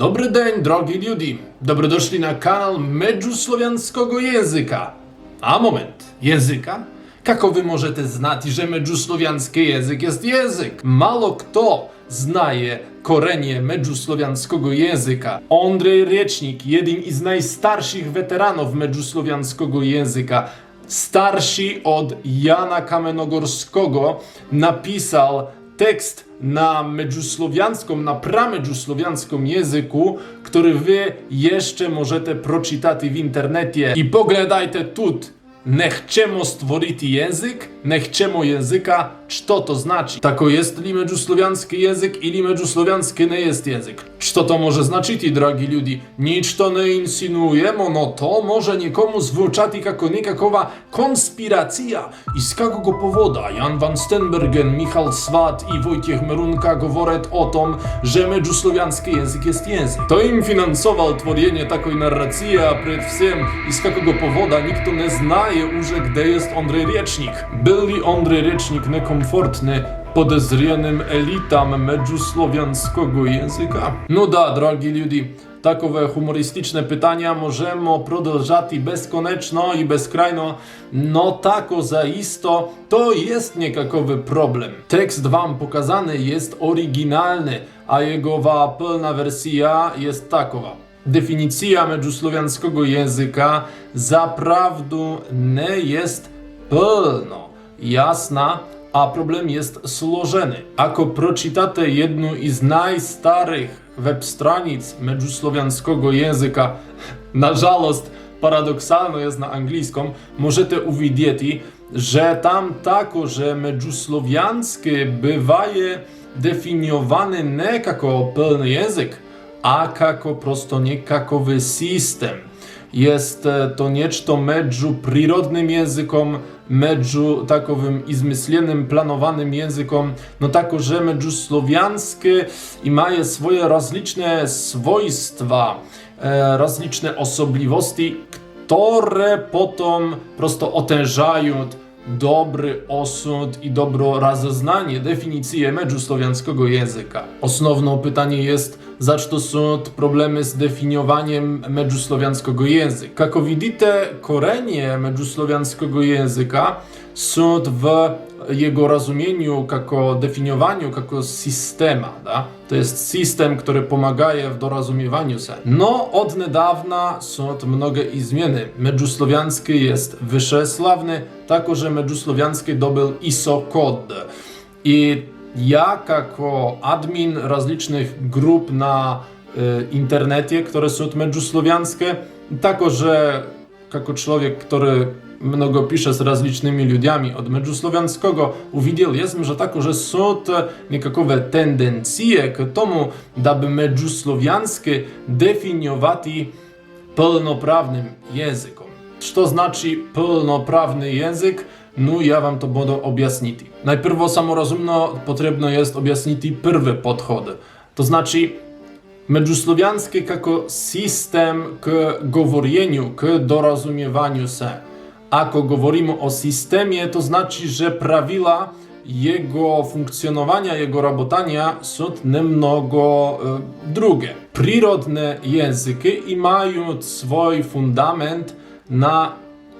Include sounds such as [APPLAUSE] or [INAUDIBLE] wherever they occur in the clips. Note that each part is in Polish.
Dobry dzień, drogi ljudi. Dobrodošli na kanał Međusłowiańskiego języka. A moment, języka? Kako wy możecie znać, że međusłowiański język jest język? Mało kto znaje korenie međusłowiańskiego języka. Andrzej Riecznik, jeden z najstarszych weteranów međusłowiańskiego języka, starszy od Jana Kamenogorskiego, napisał tekst na međusłowianskom, na prameđusłowianskom języku, który wy jeszcze możecie proczytać w internecie. I pogledajte tut. Ne chcemo stvoriti język, ne chcemo języka, co to znaczy? Tako jest li međuslovijanski jezik ili međuslovijanski ne jest jezik. Co to może znaczyć, dragi ljudi? Nic to nie insinuujemo, no to może niekomu zwłóczati jako nikakowa konspiracja. I z kogo powoda Jan van Stenbergen, Michal Swat i Wojciech Merunka goworet o tom, że međuslovijanski język jest język? To im finansował tworzenie takiej narracji, a przed wszystkim i z kogo powoda nikt to nie znaje, że gdzie jest Andrzej Riecznik. Byli Andrzej Riecznik nekomu komfortny podezrionym elitam međusłowiańskiego języka? No da, drogi ludzie, takowe humorystyczne pytania możemy prodążać bezkoneczno i bezkrajno, no tako zaisto to jest niekakowy problem. Tekst wam pokazany jest oryginalny, a jego pełna wersja jest takowa. Definicja međusłowiańskiego języka zaprawdu nie jest pełno jasna a problem jest złożony. Ako proczytate jedną z najstarych web stronic međusłowiańskiego języka, na żalost paradoksalno jest na angielskim, możecie uwidzieć, że tam tako, że međusłowiańskie bywaje definiowany nie jako pełny język, a kako prosto niekakowy system jest e, to niečto medžu prirodnym językom, medžu takovým izmyslenym, planowanym językom, no tako, że medžu słowianskie i maje swoje rozliczne swojstwa, e, rozliczne osobliwości, które potem prosto otężają dobry osąd i dobro rozeznanie definicji medżu słowiańskiego języka. Osnowną pytanie jest, zacz są problemy z definiowaniem međusłowiańskiego języka. Kako widzicie, korenie međusłowiańskiego języka są w jego rozumieniu, jako definiowaniu, jako systema. Da? To jest system, który pomaga w dorozumiewaniu się. No, od niedawna są mnogie i zmiany. Međusłowiański jest wyższe sławny, tako że međusłowiański dobył ISO kod. I ja, jako admin rozlicznych grup na y, internecie, które są međusłowiańskie, tako że jako człowiek, który mnogo pisze z rozlicznymi ludźmi od međusłowiańskiego, uwidział jestem, że tako, że są te niekakowe tendencje k tomu, daby međusłowiańskie definiować pełnoprawnym językom. Co znaczy pełnoprawny język? No ja wam to będę objaśnić. Najpierw samorozumno potrzebno jest objaśnić pierwszy podchod. To znaczy međusłowiańskie jako system k govorieniu, k dorozumiewaniu się. Ako govorimo o systemie, to znaczy, że prawila jego funkcjonowania, jego robotania są nemnogo e, drugie. Przyrodne języki i mają swój fundament na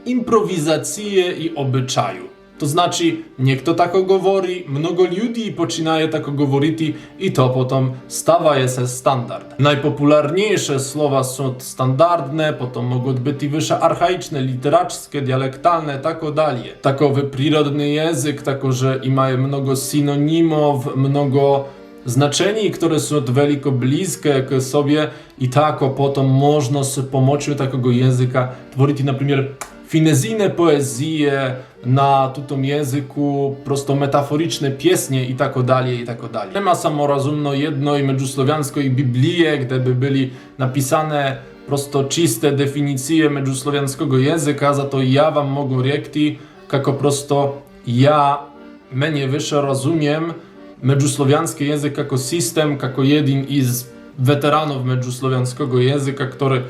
improwizację i obyczaju. To znaczy, niekto tako govori, mnogo ludzi poczynaje tako govoriti i to potom stawa się standard. Najpopularniejsze słowa są standardne, potom mogą być wyższe archaiczne, literackie, dialektalne, tako dalej. Takowy przyrodny język, tako że i mają mnogo synonimów, mnogo znaczeni, które są veliko bliskie k sobie i tako potom można z pomocą takiego języka tworzyć na przykład finezyjne poezje na tutom języku, prosto metaforyczne piesnie i tak dalej, i tak dalej. Nie ma samorozumno jedno i međusłowiańsko i Biblię, gdzie by byli napisane prosto czyste definicje međusłowiańskiego języka, za to ja wam mogę rekti, kako prosto ja mnie wyższe rozumiem međusłowiański język jako system, jako jeden z weteranów međusłowiańskiego języka, który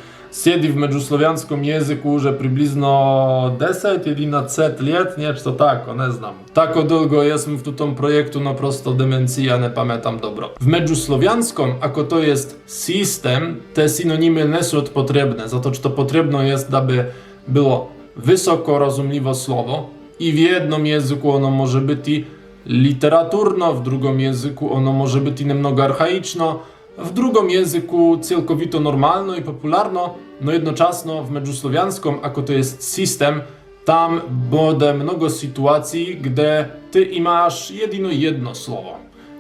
siedzi w međuslovianskom jeziku уже приблизно 10-11 let, nešto tako, ne znam. Tako długo jestem w tym projektu, no prosto demencja, nie pamiętam dobro. W međuslovianskom, ako to jest system, te synonimy nie są potrzebne, za to, czy to potrzebno jest, aby było wysoko rozumliwe słowo i w jednym języku ono może być i literaturno, w drugim języku ono może być i немного archaiczno, w drugim języku całkowito normalno i popularno, no jednoczasno w međuslovianskom, ako to jest system, tam bude mnogo sytuacji, gdzie ty imasz jedyno jedno słowo.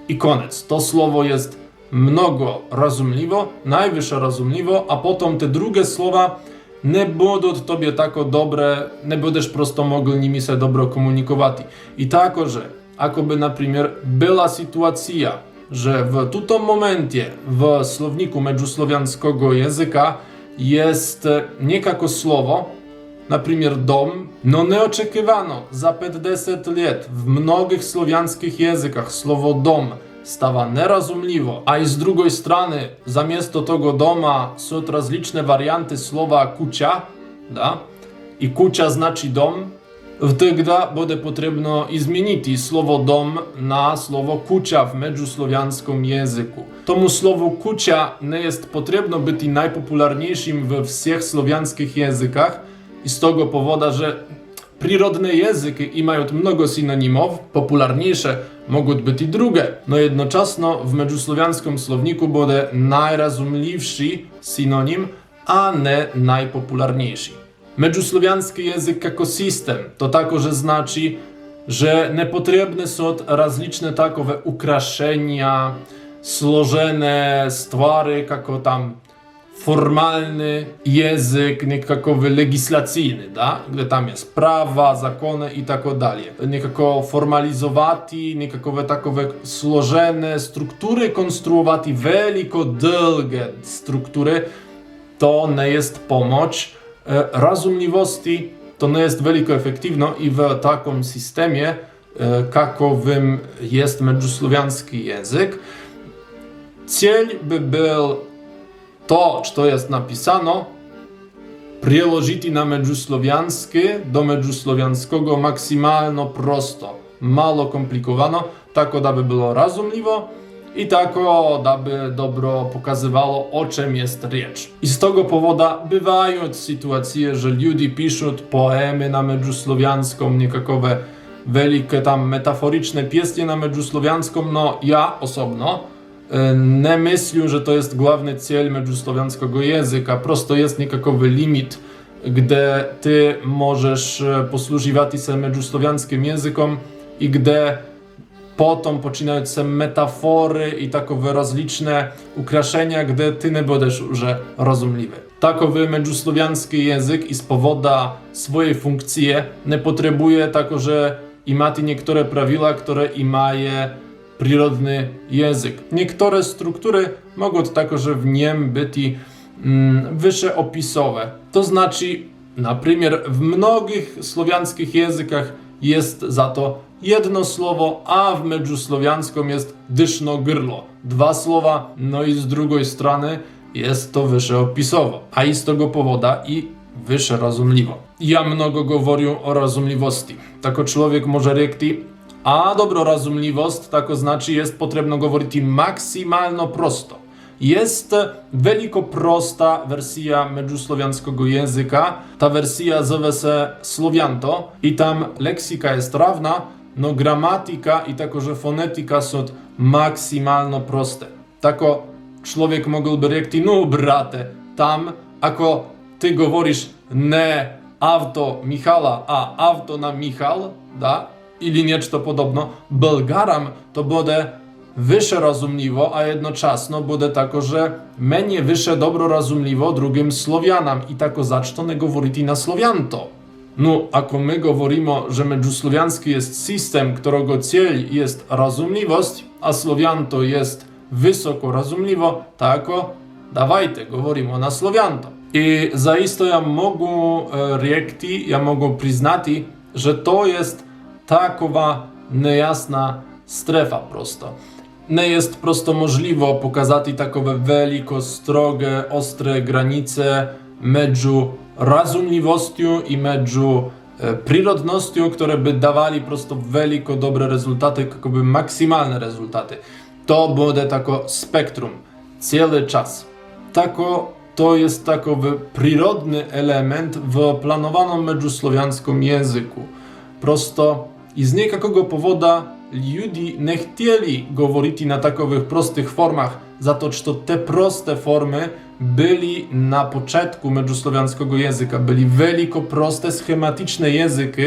I koniec. To słowo jest mnogo rozumliwo, najwyższe rozumliwo, a potem te drugie słowa nie będą tobie tako dobre, nie będziesz prosto mogł nimi się dobro komunikować. I tako, że akoby na przykład była sytuacja, że w tutym momencie w słowniku međuslovianskiego języka jest e, niekako słowo, na przykład dom, no nieoczekiwano za 50 lat w mnogich słowiańskich językach słowo dom stawa nerozumliwo, a i z drugiej strony zamiast tego doma są rozliczne warianty słowa kucia, da? i kucia znaczy dom, wtedy będzie potrzebno zmienić słowo dom na słowo kucia w međuslovianskim języku. Tomu słowu kucia nie jest potrzebno być najpopularniejszym we wszystkich słowiańskich językach i z tego powodu, że Przyrodne języki i mają mnogo synonimów, popularniejsze mogą być i drugie, no jednocześnie w međuslovianskim słowniku będzie najrozumliwszy synonim, a nie najpopularniejszy. Međuslovianski język jako system to tako, że znaczy, że niepotrzebne są rozliczne takowe ukraszenia, slożone stwary, jako tam formalny język niekako legislacyjny, da? gdzie tam jest prawa, zakony i tak dalej. Niekako formalizowati, niekako takowe slożone struktury konstruowati, veliko długie struktury, to nie jest pomoc e, rozumliwości, to nie jest veliko efektywno i w takim systemie, e, kakowym jest međuslovianski język, cel by był to, co jest napisano, przełożyć na međuslovianskie do međuslovianskiego maksymalno prosto, mało komplikowano, tak aby było rozumliwo i tak aby dobro pokazywało o czym jest rzecz. I z tego powodu bywają sytuacje, że ludzie piszą poemy na međuslovianską, niekakowe wielkie tam metaforyczne pieśni na međuslovianską, no ja osobno nie myślę, że to jest główny cel međuslovianskiego języka. Prosto jest niekakowy limit, gdzie ty możesz posługiwać się međuslovianskim językom i gdzie potem poczynają się metafory i takowe rozliczne ukraszenia, gdzie ty nie będziesz już rozumliwy. Takowy međuslovianski język i z powodu swojej funkcji nie potrzebuje tako, że i ma niektóre prawiła, które i maje przyrodny język. Niektóre struktury mogą także w niem być mm, wyższe opisowe. To znaczy, na przykład w mnogich słowiańskich językach jest za to jedno słowo, a w meczu słowiańskim jest dyszno grlo. Dwa słowa, no i z drugiej strony jest to wyższe opisowo, a i z tego powoda i wyższe rozumliwo. Ja mnogo mówię o rozumliwości. Tako człowiek może rekti, a dobro razumliwost, tako znaczy jest potrzebno mówić maksymalno prosto jest veliko prosta wersja međuslovianskiego języka. Ta wersja zove se Slovianto i tam leksika jest ravna, no gramatika i także fonetika są maksymalno proste. Tako człowiek mógłby rekti, no brate, tam, ako ty mówisz nie auto Michala, a auto na Michal, da, ili niečto podobno, Belgaram to bude wyższe rozumliwo, a jednocześnie bude tako, że mniej wyższe dobro rozumliwo drugim Słowianam i tako zaczto ne govoriti na Słowianto. No, ako my govorimo, że međuslovianski jest system, którego cel jest rozumliwość, a Słowianto jest wysoko rozumliwo, tako dawajte, govorimo na Słowianto. I zaisto ja mogu e, rekti, ja mogu priznati, że to jest takowa niejasna strefa prosto Nie jest prosto możliwe pokazać takowe veliko, stroge, ostre granice medżu razumliwością i medżu e, przyrodnością, które by dawali prosto veliko dobre rezultaty, jakoby maksymalne rezultaty. To będzie tako spektrum, cały czas. Tako, to jest takowy przyrodny element w planowanym medżusłowianskim języku. Prosto i z niekakого powoda ludzie nie chcieli говорити na takowych prostych formach, za to, że te proste formy byli na początku medżusłowiańskiego języka, byli wielko proste, schematyczne języki,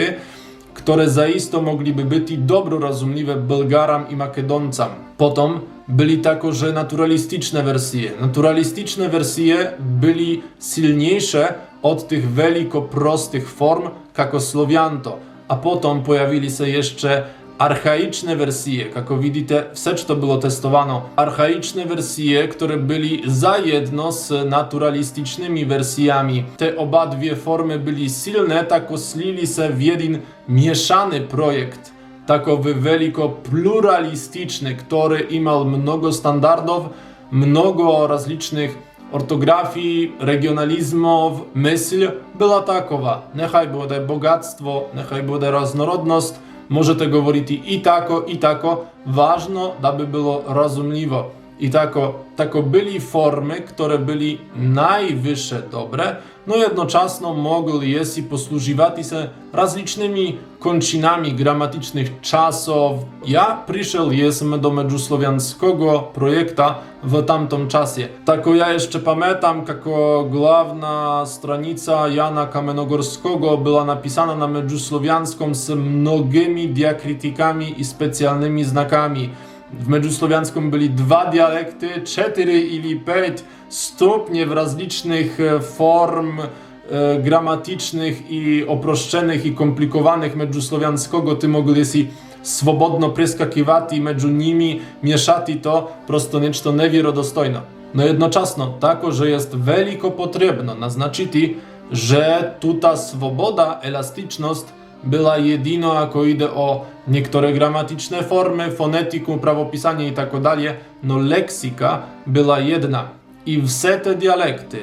które zaisto mogliby być i dobro rozumieliwe Bułgaram i Makedoncam. Potem byli także naturalistyczne wersje. Naturalistyczne wersje byli silniejsze od tych wielko prostych form, jako Słowianto. A potem pojawili się jeszcze archaiczne wersje, jak widzicie, wsecz to było testowano. Archaiczne wersje, które byli za jedno z naturalistycznymi wersjami. Te oba dwie formy byli silne, tak slili się w jeden mieszany projekt. Takowy wielko pluralistyczny, który imał mnogo standardów, mnogo rozlicznych ortografii, regionalizmów, myśl była takowa. Niechaj będzie bogactwo, niechaj będzie różnorodność, możecie говорити i tako, i tako. Ważno, aby było rozumieliwe. I tako, tako byli formy, które byli najwyższe dobre, no jednocześnie mogli jest i posługiwać się rozlicznymi kończynami gramatycznych czasów. Ja przyszedł jestem do medżusłowiańskiego projekta w tamtym czasie. Tako ja jeszcze pamiętam, jako główna stranica Jana Kamenogorskiego była napisana na medżusłowiańskim z mnogimi diakrytykami i specjalnymi znakami. W medżusłowiańskim byli dwa dialekty, cztery ili pięć stopnie w rozlicznych e, form e, gramatycznych i oproszczenych i komplikowanych medżusłowiańskiego. Ty mogli si swobodno preskakiwać i medżu nimi mieszać to prosto niečto nevierodostojno. No jednocześnie tako, że jest wielko potrzebno naznaczyć, że tuta swoboda, elastyczność była jedyną, ako ide o niektóre gramatyczne formy, fonetyku, prawopisanie i tak dalej, no leksyka była jedna. I wse te dialekty,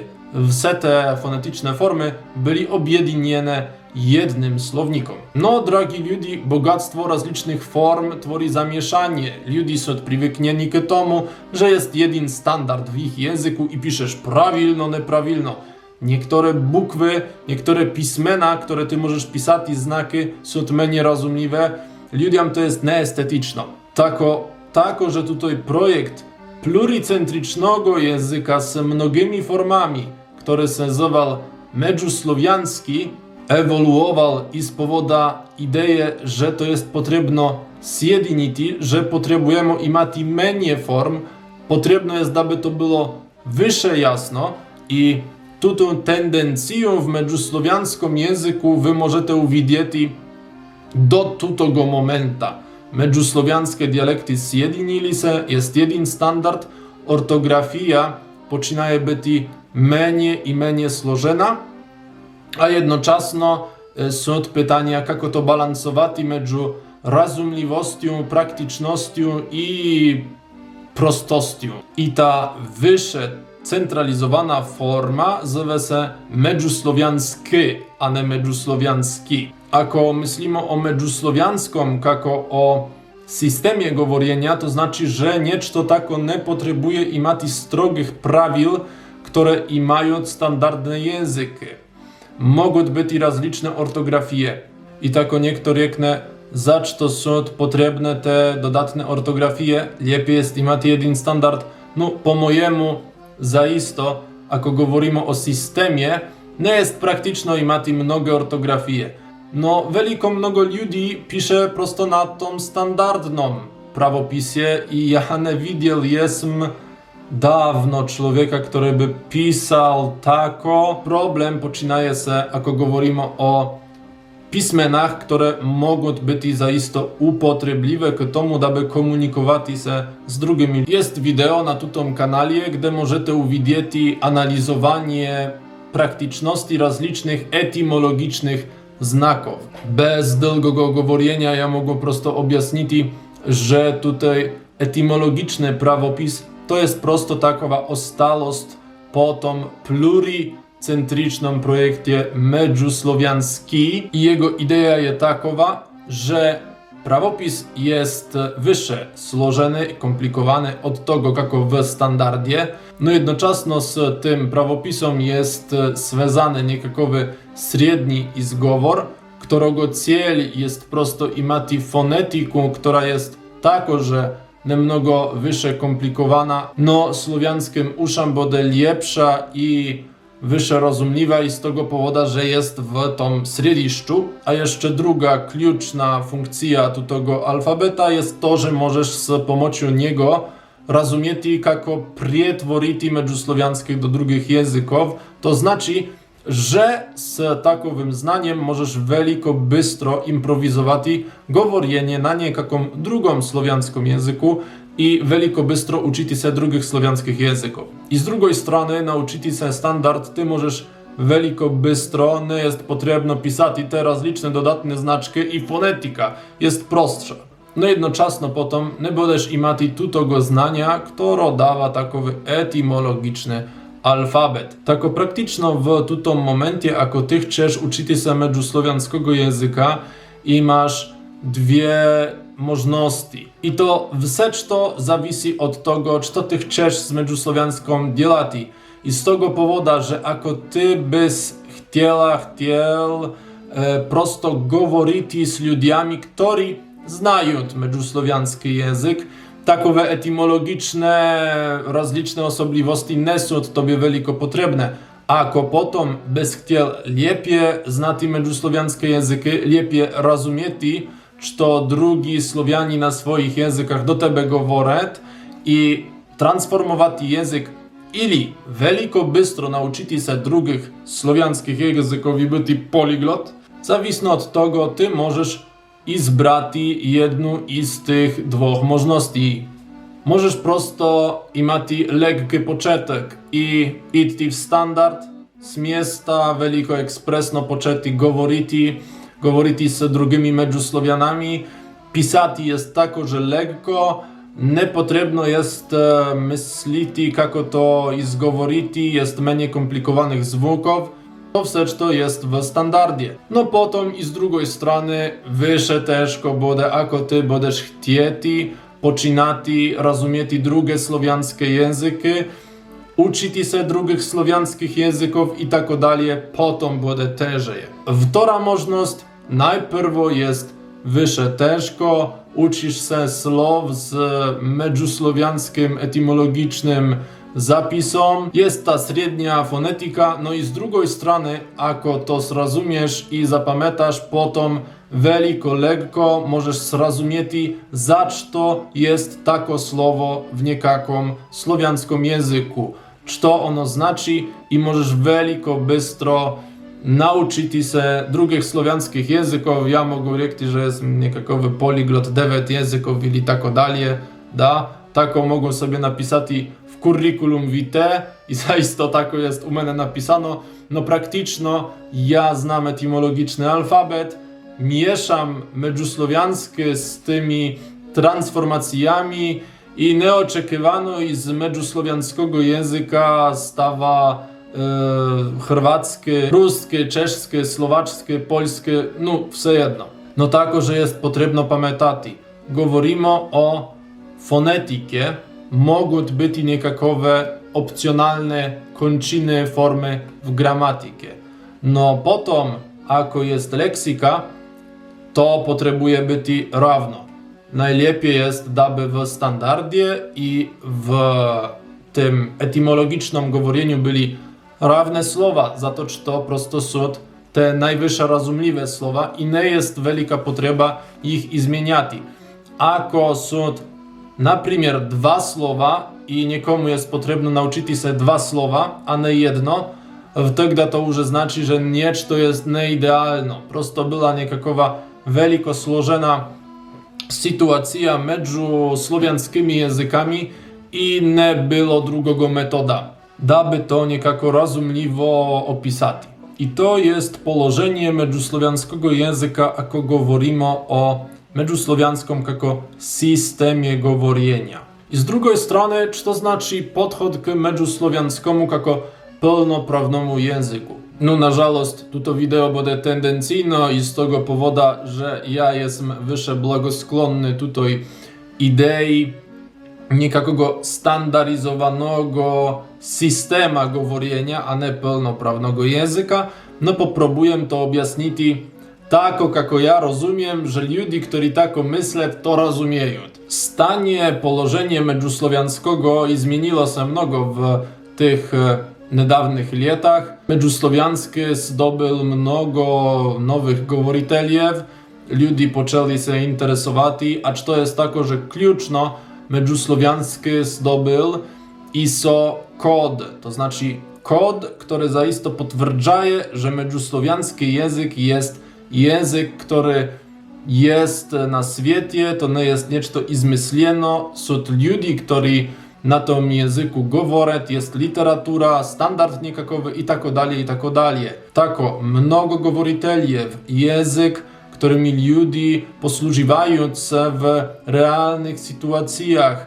wse te fonetyczne formy byli objedinione jednym słownikom. No, drogi ludzie, bogactwo rozlicznych form tworzy zamieszanie. Ludzie są przywyknieni k tomu, że jest jeden standard w ich języku i piszesz prawilno, nieprawilno. Niektóre bukwy, niektóre pismena, które ty możesz pisać i znaki są mniej rozumieliwe. Ludziom to jest neestetyczno. Tako, tako, że tutaj projekt pluricentrycznego języka z mnogimi formami, który się nazywał medżusłowiański, ewoluował i z powoda idei, że to jest potrzebno zjedniti, że potrzebujemy i mać mniej form, potrzebno jest, aby to było wyższe jasno i tutą tendencją w medżusłowiańskim języku wy możecie uwidzieć do tutego momenta. Medżusłowiańskie dialekty zjednili się, jest jeden standard, ortografia poczynaje być mniej i mniej złożona, a jednocześnie są pytania, jak to balansować między rozumliwością, praktycznością i prostością. I ta wyższa, centralizowana forma zwie się medżusłowiański, a nie medżusłowiański. Ako myślimy o medżusłowiańskim jako o systemie mówienia, to znaczy, że niečto tako nie potrzebuje i mati strogich prawil, które i mają standardne języki. Mogą być i rozliczne ortografie. I tako niektóre zacz to są potrzebne te dodatne ortografie, lepiej jest i mati jeden standard. No, po mojemu, zaisto, ako mówimy o systemie, nie jest praktyczno i mati mnogie ortografie. No, wielko mnogo ludzi pisze prosto na tą standardną prawopisie i ja nie widział jestem dawno człowieka, który by pisał tako. Problem poczynaje się, ako mówimy o pismenach, które mogą być zaisto upotrebliwe k tomu, aby komunikować się z drugimi. Jest wideo na tutym kanale, gdzie możecie uwidzieć analizowanie praktyczności rozlicznych etymologicznych znaków. Bez długiego говорenia ja mogę prosto objaśnić, że tutaj etymologiczny prawopis to jest prosto takowa ostalost potom centryczną projekcie Medjusłowiański i jego idea jest takowa, że prawopis jest wyższe, złożony i komplikowany od tego, jak w standardzie. No jednocześnie z tym prawopisom jest związany niekakowy średni izgowor, którego cel jest prosto i imati fonetiku, która jest takoże nemnogo wyższe komplikowana, no słowiańskim uszam bude lepsza i wyższe rozumliwa i z tego powodu, że jest w tym średniszczu. A jeszcze druga kluczna funkcja tego alfabeta jest to, że możesz z pomocą niego rozumieć jako przetworiti međusłowiańskich do drugich języków. To znaczy, że z takowym znaniem możesz veliko bystro improwizować govorenje na niekaką drugą słowiańską języku i veliko bystro uczyć się drugich słowiańskich języków. I z drugiej strony nauczyć się standard ty możesz veliko bystro, nie jest potrzebno pisać te rozliczne dodatne znaczki i fonetyka jest prostsza. No jednocześnie potem nie będziesz imati tutego znania, które dawa takowy etymologiczny alfabet. Tako praktyczno w tutym momencie, ako ty chcesz uczyć się međusłowiańskiego języka i masz dwie možnosti. I to vse to zavisi od toga što ti chceš s međuslovjanskom djelati. I z tego powodu, że ako ty bys htjela, htjel e, prosto govoriti z ljudjami, którzy znają međuslovjanski język takowe etimologiczne, rozliczne osobliwości nie są od tobie wielko potrzebne. Ako potom bez chciel lepiej znati međuslowianskie języki, lepiej rozumieć co drugi Słowiani na swoich językach do tebe govoret i transformować język ili veliko bystro nauczyć się drugich słowiańskich języków i być poliglot, zawisno od tego ty możesz izbrati jedną z tych dwóch możności. Możesz prosto imati lekki początek i idти w standard, z miasta veliko ekspresno poczęti govoriti, govoriti z drugimi međusłowianami, pisati jest tako, że lekko, Nepotrzebno jest e, myśliti, kako to izgovoriti, jest mniej komplikowanych zwuków. To wstecz to jest w standardzie. No potem i z drugiej strony wyższe też bude, ako ty będziesz chcieti, poczynati, rozumieti drugie słowiańskie języki, uczyć się drugich słowiańskich języków i tak dalej, potem będzie teżej. Wtora możliwość najpierw jest wyższe teżko, uczysz się słów z međusłowiańskim etymologicznym zapisom. Jest ta średnia fonetyka, no i z drugiej strony, ako to zrozumiesz i zapamiętasz, potem veliko lekko możesz zrozumieć, zacz to jest tako słowo w niekakom słowiańskim języku. Co ono znaczy i możesz veliko bystro nauczyć się drugich słowiańskich języków. Ja mogę rzec, że jest niekakowy poliglot 9 języków ili tako dalej, da? Taką mogą sobie napisać i w curriculum vitae i [LAUGHS] zaiste tako jest u mnie napisano. No praktyczno ja znam etymologiczny alfabet, mieszam međusłowiańskie z tymi transformacjami i neoczekiwano i z međusłowiańskiego języka stawa chorwackie, ruskie, czeskie, słowaczskie, polskie, no все jedno. No tako, że jest potrzebno pamiętać. Govorimo o fonetykie, mogą być i niekakowe opcjonalne kończyny formy w gramatykę. No potem, ako jest leksyka, to potrzebuje być równo. Najlepiej jest, daby w standardzie i w tym etymologicznym говорeniu byli za to, czy to prosto są te najwyższe rozumliwe słowa. I nie jest wielka potrzeba ich zmieniać. Ako są, na przykład, dwa słowa i nikomu jest potrzebno nauczyć się dwa słowa, a nie jedno, wtedy to już znaczy, że niecz to jest nieidealno. Prosto była niekakowa wielko złożona sytuacja między słowiańskimi językami i nie było drugiego metoda, daby to niekako rozumliwo opisać. I to jest położenie međusłowiańskiego języka, ako govorimo o međusłowiańskom jako systemie govorjenja. I z drugiej strony, czy to znaczy podchod k međusłowiańskiemu jako pełnoprawnemu języku. No na żalost, tuto wideo bude tendencyjno i z tego powodu, że ja jestem wyższe blagoskłonny tutaj idei nikakego standaryzowanego systema говорenia, a nie pełnoprawnego języka, no popróbuję to objaśnić tako kako ja rozumiem, że ludzie, którzy tako myślą, to rozumieją. Stanie, położenie međusłowiańskiego i zmieniło się mnogo w tych e, niedawnych latach. Međusłowiański zdobył mnogo nowych govoriteljev, ljudi počeli se interesovati, a to jest tako, że kluczno međusłowiański zdobył ISO kod, to znaczy kod, który zaisto potwierdzaje, że međusłowiański język jest język, który jest na świecie, to nie jest niečto izmysleno, są ludzi, którzy na tym języku mówią, jest literatura, standard niekakowy i tak dalej, i tak dalej. Tako, mnogo govoriteljev, język, którymi ludzie posługiwają się w realnych sytuacjach,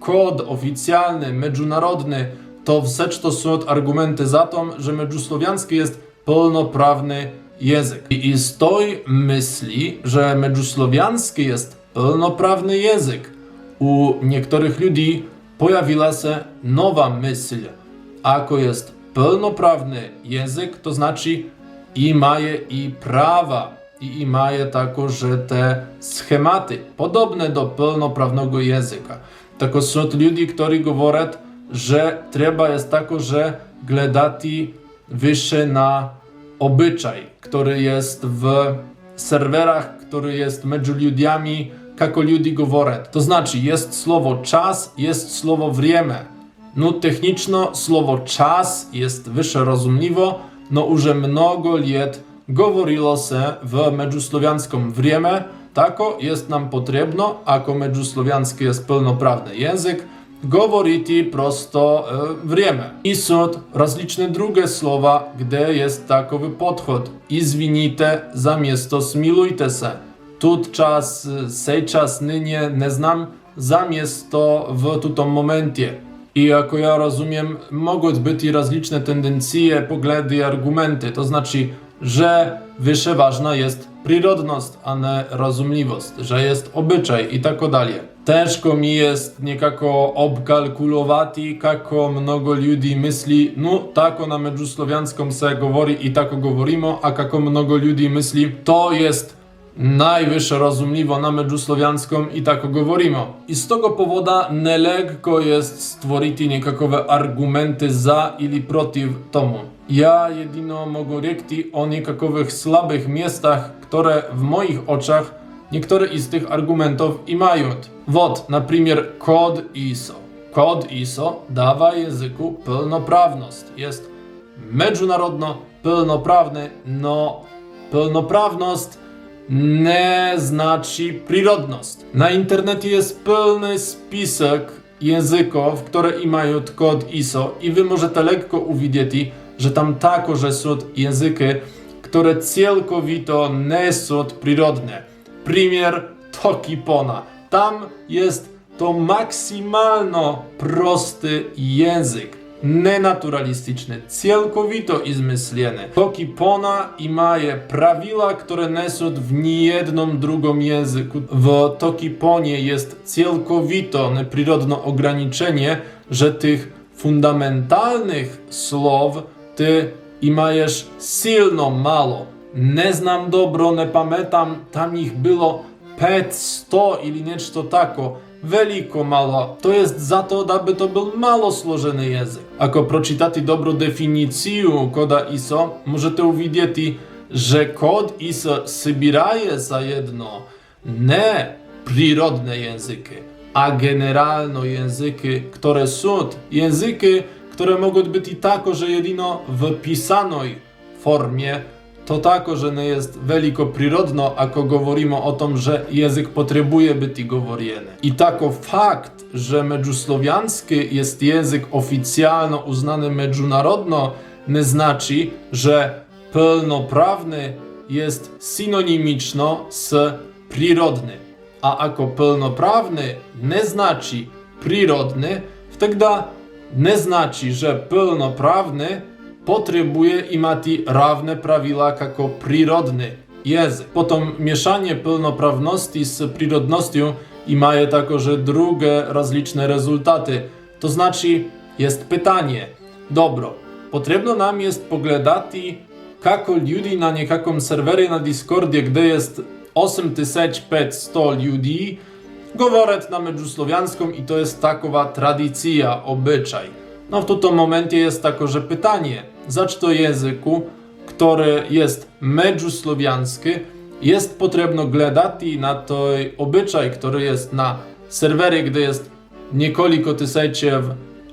kod oficjalny, międzynarodny, to wsecz to są argumenty za to, że međusłowiański jest pełnoprawny język. I z tej myśli, że međusłowiański jest pełnoprawny język, u niektórych ludzi pojawiła się nowa myśl. Ako jest pełnoprawny język, to znaczy i maje i prawa, i mają także te schematy, podobne do pełnoprawnego języka. Tako są ludzie, którzy mówią, że trzeba jest także gledati wyższe na obyczaj, który jest w serwerach, który jest między ludźmi, jak ludzie mówią. To znaczy, jest słowo czas, jest słowo wrieme. No techniczno słowo czas jest wyższe rozumiwo, no już mnogo lat говорило się w međusłowianskom время, tako jest nam potrzebno, ako međusłowianski jest pełnoprawny język, говорите prosto e, время. I są различne drugie słowa, gdzie jest takowy podchod. Извините, замiesto смилуйте се. Тут czas, e, sej czas, nynie, nie znam, zamiesto w tutom momencie. I jako ja rozumiem, mogą być i razliczne tendencje, poglądy i argumenty. To znaczy, że wyższe ważna jest przyrodność, a nie rozumliwość, że jest obyczaj i tak dalej. Ciężko mi jest niekako obkalkulować, kako mnogo ludzi myśli, no tako na međusłowianskom se govori i tako govorimo, a kako mnogo ludzi myśli, to jest najwyższe rozumliwo na međusłowianskom i tako govorimo. I z tego powodu nelekko jest stworiti niekakowe argumenty za ili protiv tomu. Ja jedyno mogę rekti o niekakowych słabych miejscach, które w moich oczach niektóre z tych argumentów i mają. Wod, na przykład kod ISO. Kod ISO dawa języku pełnoprawność. Jest międzynarodno pełnoprawny, no pełnoprawność nie znaczy przyrodność. Na internecie jest pełny spisek języków, które mają kod ISO i wy możecie lekko uwidzieć, że tam także są języki, które całkowito nie są przyrodne. Premier to Kipona. Tam jest to maksymalno prosty język. Nenaturalistyczny, całkowito izmyślony. To Kipona i maje prawila, które nie są w niejednym drugim języku. W Tokiponie jest całkowito nieprzyrodne ograniczenie, że tych fundamentalnych słów ty i majesz silno mało. Nie znam dobro, nie pamiętam, tam ich było 500 ili nešto tako. Veliko malo. To jest za to, aby to był mało slożony język. Ako pročitati dobro definiciju koda ISO, możecie uwidzieć, że kod ISO sybiraje za jedno nie przyrodne języki, a generalno języki, które są języki, które mogą być i tako, że jedyno w pisanej formie, to tako, że nie jest veliko przyrodno, ako govorimo o tom, że język potrzebuje być govorjeny. I tako fakt, że međusłowiański jest język oficjalno uznany międzynarodno, nie znaczy, że pełnoprawny jest synonimiczno z przyrodny. A ako pełnoprawny nie znaczy przyrodny, wtedy nie znaczy, że pełnoprawny potrzebuje imati równe prawidła jako przyrodny język. Potem mieszanie pełnoprawności z przyrodnością i maje także drugie rozliczne rezultaty. To znaczy jest pytanie, dobro, potrzebno nam jest pogledati kako ljudi na niekakom serwery na Discordzie, gdy jest 8500 ludzi, Goworet na međuslowianską i to jest takowa tradycja, obyczaj. No w tym momencie jest także pytanie, Zaś to języku, który jest međusłowiański, jest potrzebno gledać na tej obyczaj, który jest na serwery, gdy jest niekoliko tysięcy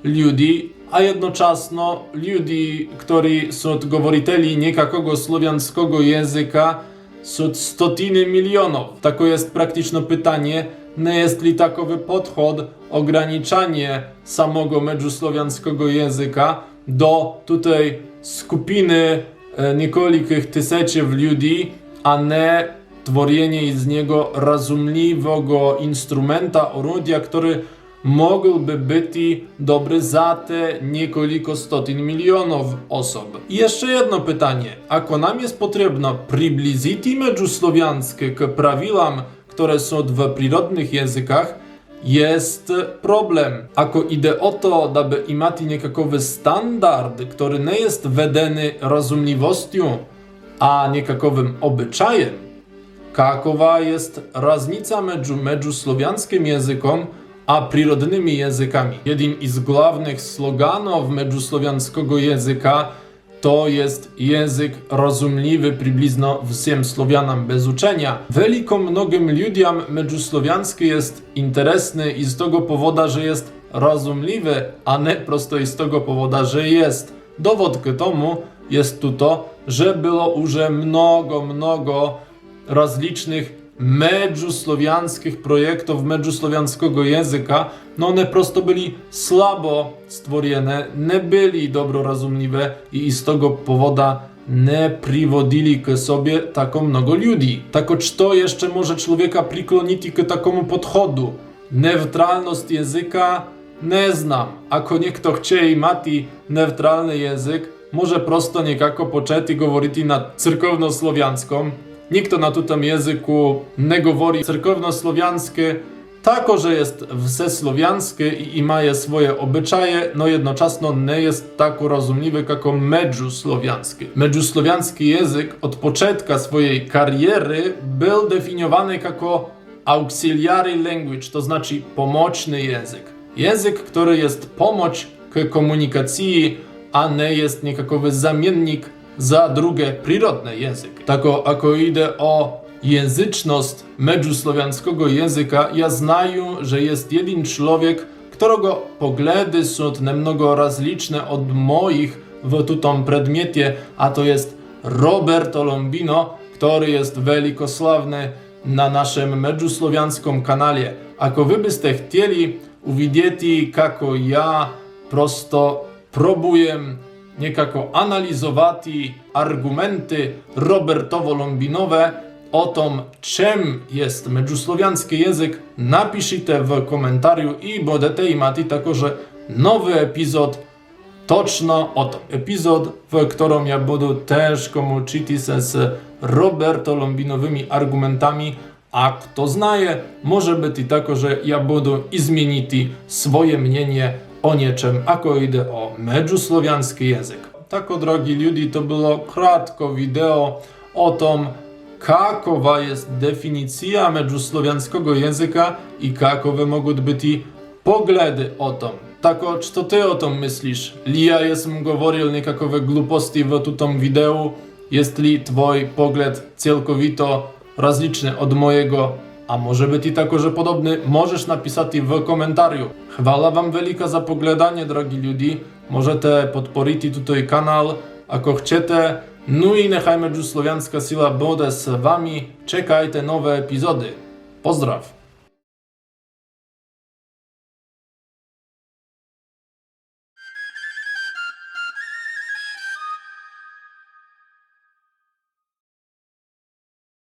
ludzi, a jednocześnie ludzi, którzy są mówiteli niekakogo słowiańskiego języka, są stotiny milionów. Tako jest praktyczne pytanie, nie jest li takowy podchod ograniczanie samego međusłowiańskiego języka, do tutaj skupiny e, niekolikich tysięcy ludzi, a nie tworzenie z niego rozumliwego instrumenta, orędzia, który mógłby być dobry za te niekoliko stotin milionów osób. I jeszcze jedno pytanie. Ako nam jest potrzebno przybliżyć međuslowiańskie k prawilam, które są w przyrodnych językach, jest problem. Ako ide o to, aby imati niekakawy standard, który nie jest wedeny rozumliwością, a niekakowym obyczajem, kakowa jest różnica między međuslowiańskim językom a przyrodnymi językami. Jednym z głównych sloganów međuslowiańskiego języka to jest język rozumliwy przybliżno wszystkim Słowianom bez uczenia. Wielko mnogim ludziom međuslowiański jest interesny i z tego powodu, że jest rozumliwy, a nie prosto i z tego powodu, że jest. Dowód k tomu jest tu to, że było już mnogo, mnogo rozlicznych medżu słowiańskich projektów, medżu słowiańskiego języka, no one prosto byli słabo stworzone, nie byli dobrorozumliwe i z tego powoda nie prywodili k sobie taką mnogo ludzi. Tako to jeszcze może człowieka prikloniti k takomu podchodu? Neutralność języka nie znam. Ako niekto chce i mati neutralny język, może prosto niekako poczeti govoriti na cyrkowno-słowianską, Nikt na tym języku nie mówi cerkowno-słowiańskie, tako, że jest wsesłowiańskie i, i ma je swoje obyczaje, no jednocześnie nie jest tak rozumliwy jak međusłowiański. Međusłowiański język od początku swojej kariery był definiowany jako auxiliary language, to znaczy pomocny język. Język, który jest pomoc k komunikacji, a nie jest niekakowy zamiennik za drugie przyrodny język. Tako ako ide o języczność međuslowiańskiego języka, ja znaję, że jest jeden człowiek, którego pogledy są nemnogo rozliczne od moich w tutom predmietie, a to jest Roberto Lombino, który jest wielkosławny na naszym međuslowiańskim kanale. Ako wy byste chcieli uwidzieć, kako ja prosto próbuję niekako analizowati argumenty Robertowo-Lombinowe o tym, czym jest međuslowiański język, napiszite w komentarzu i będziecie imati także nowy epizod točno o tym. Epizod, w którym ja będę też komuczyć się z Roberto Lombinowymi argumentami, a kto znaje, może być i tako, że ja będę i zmienić swoje mnienie o niczym, ako idę o međuslovijanski jezik. Tako, dragi ljudi, to było kratko wideo o tom kakova jest definicija međuslovijanskog języka i kakove mogu biti pogledy o tom. Tako, czy to ty o tom myślisz? Li ja jestem mówił niekakowe głuposti w tym wideo? Jest li twój pogląd całkowito rozliczny od mojego a może być i takoże podobny? Możesz napisać w komentarzu. Chwala wam wielka za pogledanie, drogi ludzi. Możecie podporić tutaj kanał, ako chcecie. No i niechaj Međuslowiańska Sila będzie z wami. Czekajcie nowe epizody. Pozdraw!